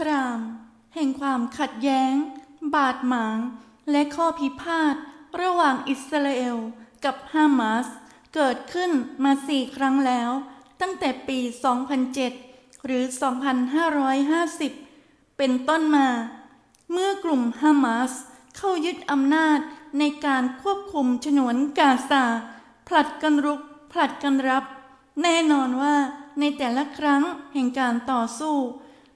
คราม แห่งความขัดแย้ง บาดหมาง และข้อพิพาท ระหว่างอิสราเอลกับฮามาส เกิดขึ้นมาสี่ครั้งแล้ว ตั้งแต่ปี 2007 หรือ 2550 เป็นต้นมา เมื่อกลุ่มฮามาสเข้ายึดอำนาจในการควบคุมฉนวนกาซาผลัดกันรุกผลัดกันรับ แน่นอนว่าในแต่ละครั้งแห่งการต่อสู้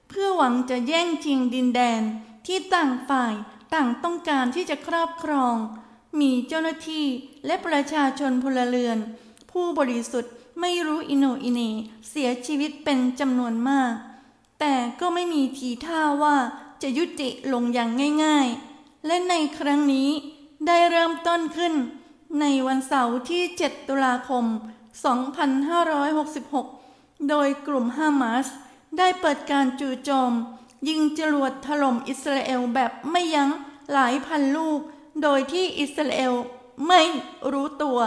เพื่อหวังจะแย่งชิงดินแดนที่ต่างฝ่ายต่างต้องการที่จะครอบครอง มีเจ้าหน้าที่และประชาชนพลเรือน ผู้บริสุทธิ์ไม่รู้อิโนอิเนเสียชีวิตเป็นจำนวนมาก แต่ก็ไม่มีทีท่าว่าจะยุติลงอย่างง่ายๆ และในครั้งนี้ได้เริ่มต้นขึ้น ในวันเสาร์ที่ 7 ตุลาคม 2566 โดยกลุ่มฮามาส ได้เปิดการจู่โจม ยิงจรวดถล่มอิสราเอลแบบไม่ยั้งหลายพันลูก โดยที่อิสราเอลไม่รู้ตัว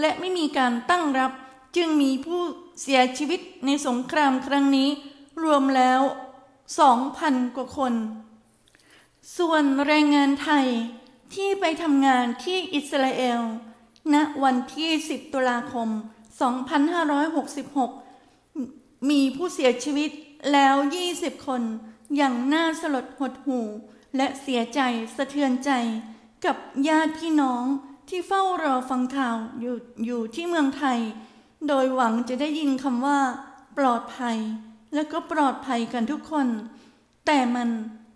และไม่มีการตั้งรับ จึงมีผู้เสียชีวิตในสงครามครั้งนี้ รวมแล้ว 2,000 กว่าคน ส่วนแรงงานไทยที่ไปทำงานที่อิสราเอล ณ วันที่ 10 ตุลาคม 2566 มีผู้เสียชีวิต แล้ว20คนอย่างน่าสลดหดหูและเสียใจสะเทือนใจกับญาติพี่น้องที่เฝ้ารอฟังข่าวอยู่อยู่ที่เมืองไทย โดยหวังจะได้ยินคำว่า ปลอดภัย และก็ปลอดภัยกันทุกคน แต่มัน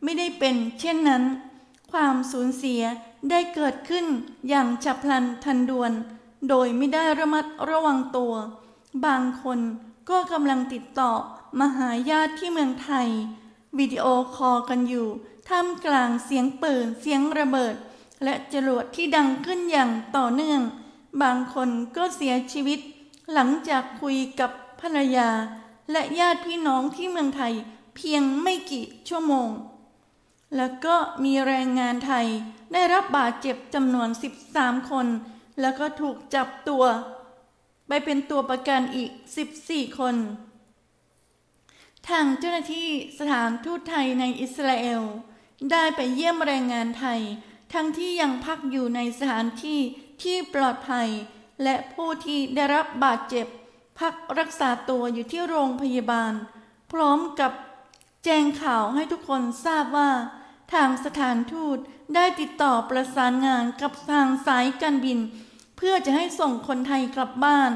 ไม่ได้เป็นเช่นนั้น ความสูญเสียได้เกิดขึ้นอย่างฉับพลันทันด่วน โดยไม่ได้ระมัดระวังตัว บางคนก็กำลังติดต่อ มาหาญาติที่เมืองไทย วิดีโอคอลกันอยู่ท่ามกลางเสียงปืนเสียงระเบิด และจรวดที่ดังขึ้นอย่างต่อเนื่อง บางคนก็เสียชีวิต หลังจากคุยกับภรรยา และญาติพี่น้องที่เมืองไทยเพียงไม่กี่ชั่วโมง แล้วก็มีแรงงานไทยได้รับบาดเจ็บจำนวน 13 คน แล้วก็ถูกจับตัว ไปเป็นตัวประกันอีก 14 คนางเจ้าหน้าที่สถานทูตไทยในอิสราเอล ได้ไปเยี่ยมแรงงานไทย ทั้งที่ยังพักอยู่ในสถานที่ที่ปลอดภัย และผู้ที่ได้รับบาดเจ็บ พักรักษาตัวอยู่ที่โรงพยาบาล พร้อมกับแจ้งข่าวให้ทุกคนทราบว่า ทางสถานทูตได้ติดต่อประสานงานกับทางสายการบิน เพื่อจะให้ส่งคนไทยกลับบ้าน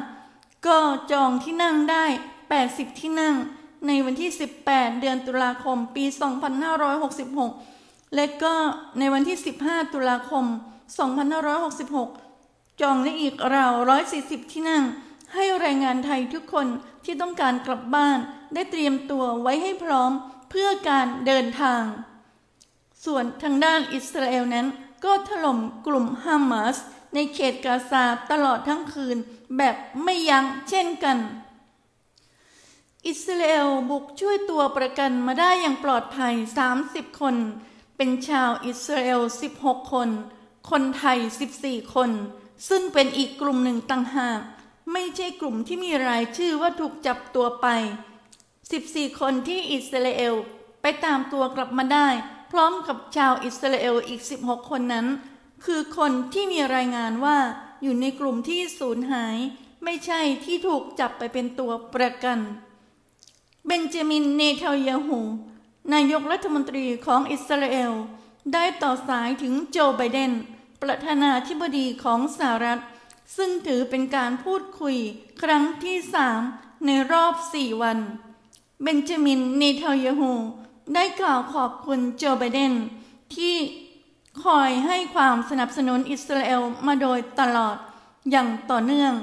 ก็จองที่นั่งได้ 80 ที่นั่ง ในวันที่ 18 เดือนตุลาคม ปี 2566 และก็ในวันที่ 15 ตุลาคม 2566 จองได้อีกราว 140 ที่นั่ง ให้แรงงานไทยทุกคนที่ต้องการกลับบ้าน ได้เตรียมตัวไว้ให้พร้อมเพื่อการเดินทาง ส่วนทางด้านอิสราเอลนั้น ก็ถล่มกลุ่มฮามาสในเขตกาซาตลอดทั้งคืนแบบไม่ยั้งเช่นกัน อิสราเอลบุกช่วยตัวประกันมาได้อย่างปลอดภัย 30 คน เป็นชาวอิสราเอล 16 คน คนไทย 14 คน ซึ่งเป็นอีกกลุ่มหนึ่งต่างหาก ไม่ใช่กลุ่มที่มีรายชื่อว่าถูกจับตัวไป 14 คนที่อิสราเอลไปตามตัวกลับมาได้ พร้อมกับชาวอิสราเอลอีก 16 คนนั้น คือคนที่มีรายงานว่าอยู่ในกลุ่มที่สูญหาย ไม่ใช่ที่ถูกจับไปเป็นตัวประกัน เบนจามิน เนทัลยาฮูนายกรัฐมนตรีของอิสราเอล ได้ต่อสายถึงโจไบเดน ประธานาธิบดีของสหรัฐ ซึ่งถือเป็นการพูดคุยครั้งที่สามในรอบสี่วัน เบนจามิน เนทัลยาฮูได้กล่าวขอบคุณโจไบเดน ที่คอยให้ความสนับสนุนอิสราเอลมาโดยตลอดอย่างต่อเนื่อง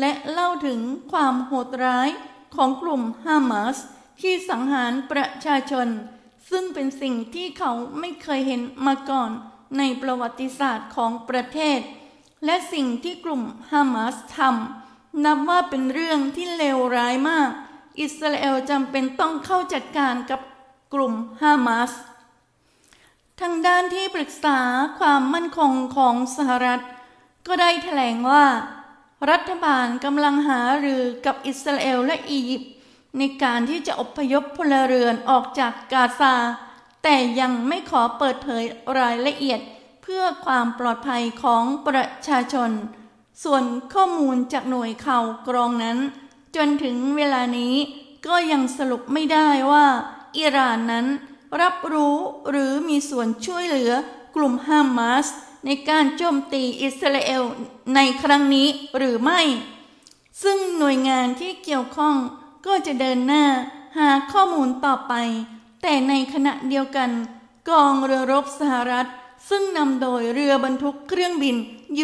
และเล่าถึงความโหดร้าย ของกลุ่มฮามาสที่สังหารประชาชน ซึ่งเป็นสิ่งที่เขาไม่เคยเห็นมาก่อนในประวัติศาสตร์ของประเทศ และสิ่งที่กลุ่มฮามาสทำนับว่าเป็นเรื่องที่เลวร้ายมาก อิสราเอลจำเป็นต้องเข้าจัดการกับกลุ่มฮามาสทางด้านที่ปรึกษาความมั่นคงของสหรัฐ ก็ได้แถลงว่า รัฐบาลกำลังหารือกับอิสราเอลและอียิปต์ในการที่จะอพยพพลเรือนออกจากกาซา แต่ยังไม่ขอเปิดเผยรายละเอียดเพื่อความปลอดภัยของประชาชน ส่วนข้อมูลจากหน่วยข่าวกรองนั้น จนถึงเวลานี้ก็ยังสรุปไม่ได้ว่าอิหร่านนั้นรับรู้หรือมีส่วนช่วยเหลือกลุ่มฮามาส ในการโจมตีอิสราเอลในครั้งนี้หรือไม่ ซึ่งหน่วยงานที่เกี่ยวข้องก็จะเดินหน้าหาข้อมูลต่อไป แต่ในขณะเดียวกัน กองเรือรบสหรัฐ ซึ่งนำโดยเรือบรรทุกเครื่องบิน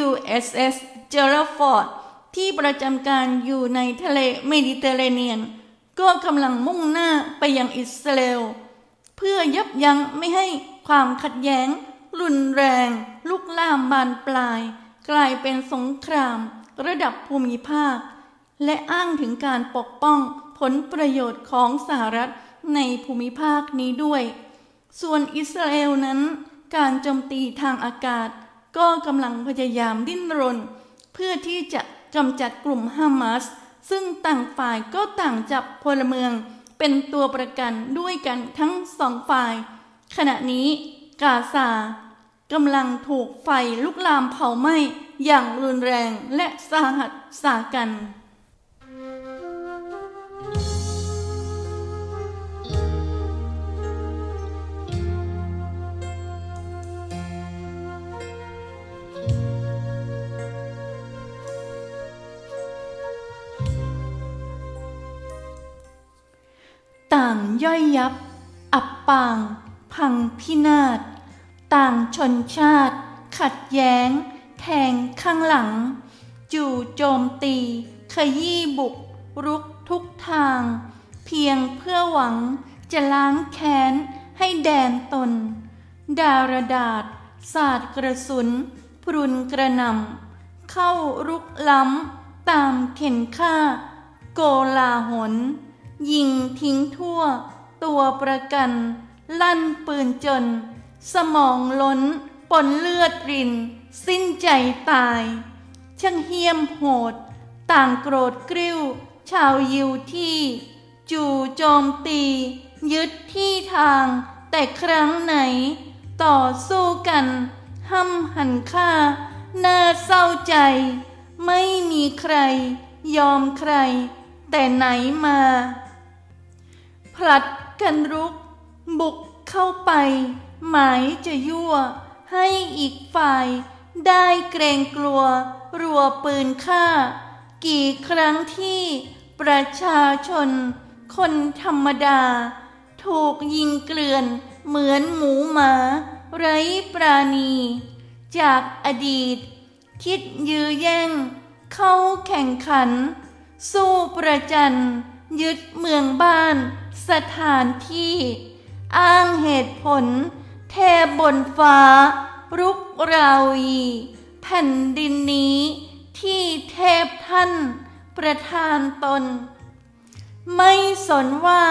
USS g e r a f o r d ที่ประจำการอยู่ในทะเลเมดิเตอร์เรเนียน ก็กำลังมุ่งหน้าไปยังอิสราเอลเพื่อยับยั้งไม่ให้ความขัดแย้ง รุนแรง ลุกลามบานปลาย กลายเป็นสงคราม ระดับภูมิภาค และอ้างถึงการปกป้องผลประโยชน์ของสหรัฐในภูมิภาคนี้ด้วย ส่วนอิสราเอลนั้น การโจมตีทางอากาศ ก็กำลังพยายามดิ้นรน เพื่อที่จะกำจัดกลุ่มฮามาสซึ่งต่างฝ่ายก็ต่างจับพลเมือง เป็นตัวประกันด้วยกันทั้งสองฝ่าย ขณะนี้ กาซากำลังถูกไฟลุกลามเผาไหม้อย่างรุนแรงและสาหัสสากัน ต่างย่อยยับ อับปาง พังพินาศ ต่างชนชาติ ขัดแย้ง แทงข้างหลัง จู่โจมตี ขยี้บุก รุกทุกทาง เพียงเพื่อหวังจะล้างแค้น ให้แดนตน ดารดาษศาสตร์กระสุน พรุนกระนำเข้ารุกล้ำ ตามเข็นฆ่า โกลาหน ยิงทิ้งทั่ว ตัวประกัน ลั่นปืนจน สมองล้นปนเลือดริน สิ้นใจตาย ช่างเหี้ยมโหด ต่างโกรธกริ้ว ชาวยิวที่ จู่โจมตี ยึดที่ทาง แต่ครั้งไหน ต่อสู้กันห้ำหันฆ่า น่าเศร้าใจ ไม่มีใคร ยอมใคร แต่ไหนมาผลัดกันรุก บุกเข้าไป หมายจะยั่ว ให้อีกฝ่าย ได้เกรงกลัว รัวปืนฆ่า กี่ครั้งที่ประชาชน คนธรรมดา ถูกยิงเกลื่อนเหมือนหมูหมา ไร้ปราณี จากอดีต คิดยื้อแย่ง เข้าแข่งขัน สู้ประจันยึดเมืองบ้าน สถานที่ อ้างเหตุผล แทบบนฟ้า รุกราวี แผ่นดินนี้ที่เทพท่านประทานตน ไม่สนว่า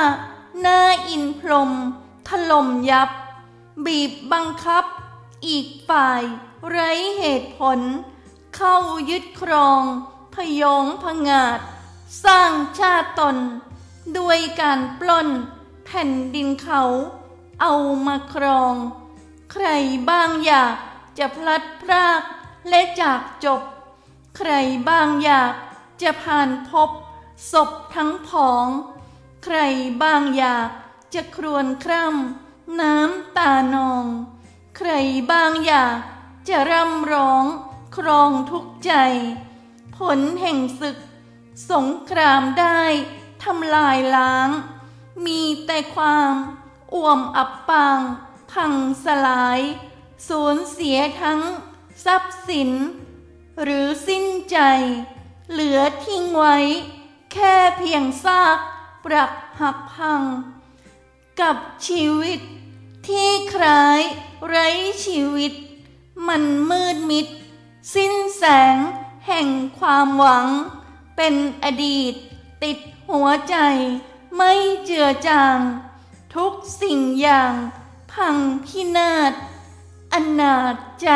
หน้าอินพรมถล่มยับ บีบบังคับ อีกฝ่ายไร้เหตุผล เข้ายึดครองพยองพงาด สร้างชาติตน ด้วยการปล้นแผ่นดินเขา เอามาครอง ใครบ้างอยากจะพลัดพรากและจากจบ ใครบ้างอยากจะผ่านพบศพทั้งผอง ใครบ้างอยากจะครวญคร่ำน้ำตานอง ใครบ้างอยากจะร่ำร้องครองทุกใจ ผลแห่งศึก สงครามได้ทำลายล้าง มีแต่ความ อ่วมอับปาง พังสลาย สูญเสียทั้ง ทรัพย์สิน หรือสิ้นใจ เหลือทิ้งไว้ แค่เพียงซากปรักหักพัง กับชีวิต ที่คล้ายไร้ชีวิต มันมืดมิด สิ้นแสงแห่งความหวัง เป็นอดีตติดหัวใจไม่เจือจาง ทุกสิ่งอย่างพังพินาศอนาจใจ